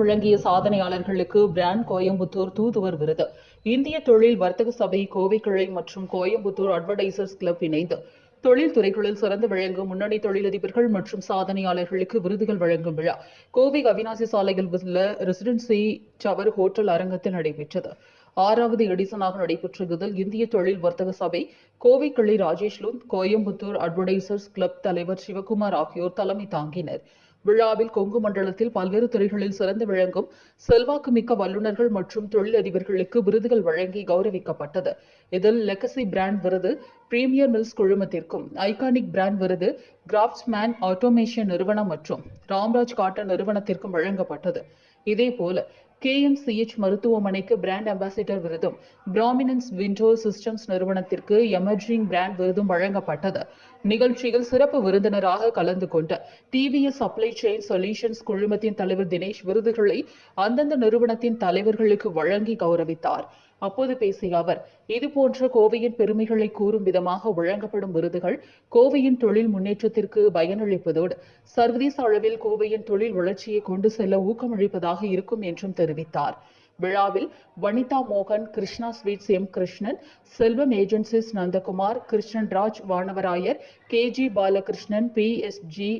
விளங்கிய சாதனையாளர்களுக்கு பிராண்ட் கோயம்புத்தூர் தூதுவர் விருது. இந்திய தொழில் வர்த்தக சபை கோவை கிளை மற்றும் கோயம்புத்தூர் அட்வர்டைசர்ஸ் கிளப் இணைந்து தொழில் துறைகளில் சிறந்து விளங்கும் முன்னணி தொழிலதிபர்கள் மற்றும் சாதனையாளர்களுக்கு விருதுகள் வழங்கும் விழா. கோவை அவினாசி சாலையில் உள்ள ரெசிடென்சி டவர் ஹோட்டல் அரங்கத்தில் நடைபெற்றது. ஆறாவது எடிசனாக நடைபெற்ற இதில் இந்திய தொழில் வர்த்தக சபை கோவை கிளை ராஜேஷ் கோயம்புத்தூர் அட்வர்டைசர்ஸ் கிளப் தலைவர் சிவகுமார் ஆகியோர் தலைமை தாங்கினர். விழாவில் கொங்கு மண்டலத்தில் பல்வேறு துறைகளில் சிறந்து விளங்கும் செல்வாக்குமிக்க வல்லுநர்கள் மற்றும் தொழிலதிபர்களுக்கு விருதுகள் வழங்கி கௌரவிக்கப்பட்டது. இதில் லெகசி பிராண்ட் விருது பிரீமியர் மில்ஸ் குழுமத்திற்கும் ஐகானிக் பிராண்ட் விருது கிராஃப்ட்ஸ்மேன் ஆட்டோமேஷன் நிறுவனம் மற்றும் ராம்ராஜ் காட்டன் நிறுவனத்திற்கும் வழங்கப்பட்டது. இதேபோல கேஎம்சிஎச் மருத்துவமனைக்கு பிராண்ட் அம்பாசிடர் விருதும். பிராமினன்ஸ் விண்டோ சிஸ்டம்ஸ் நிறுவனத்திற்கு எமர்ஜிங் பிராண்ட் விருதும் வழங்கப்பட்டது. நிகழ்ச்சியில் சிறப்பு விருந்தினராக கலந்து கொண்ட டிவிஎஸ் சப்ளை செயின் சொல்யூஷன்ஸ் குழுமத்தின் தலைவர் தினேஷ் விருதுகளை அந்தந்த நிறுவனத்தின் தலைவர்களுக்கு வழங்கி கௌரவித்தார். அப்போது பேசிய அவர் இதுபோன்ற கோவையின் பெருமைகளை கூறும் விதமாக வழங்கப்படும் விருதுகள் கோவையின் தொழில் முன்னேற்றத்திற்கு பயனளிப்பதோடு சர்வதேச அளவில் கோவையின் தொழில் வளர்ச்சியை கொண்டு செல்ல ஊக்கமளிப்பதாக இருக்கும் என்றும் தெரிவித்தார். விழாவில் வனிதா மோகன் Krishna Sweets M. Krishnan Selvam Agencies Nandakumar Krishnan Raj Vanavarayar KG Balakrishnan P. S. G.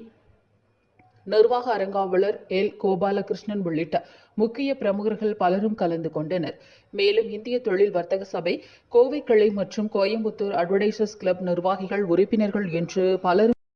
நிர்வாக அரங்காவலர் எல். கோபாலகிருஷ்ணன் உள்ளிட்ட முக்கிய பிரமுகர்கள் பலரும் கலந்து கொண்டனர். மேலும் இந்திய தொழில் வர்த்தக சபை கோவை கிளை மற்றும் கோயம்புத்தூர் அட்வர்டைசர்ஸ் கிளப் நிர்வாகிகள் உறுப்பினர்கள் என்று பலரும்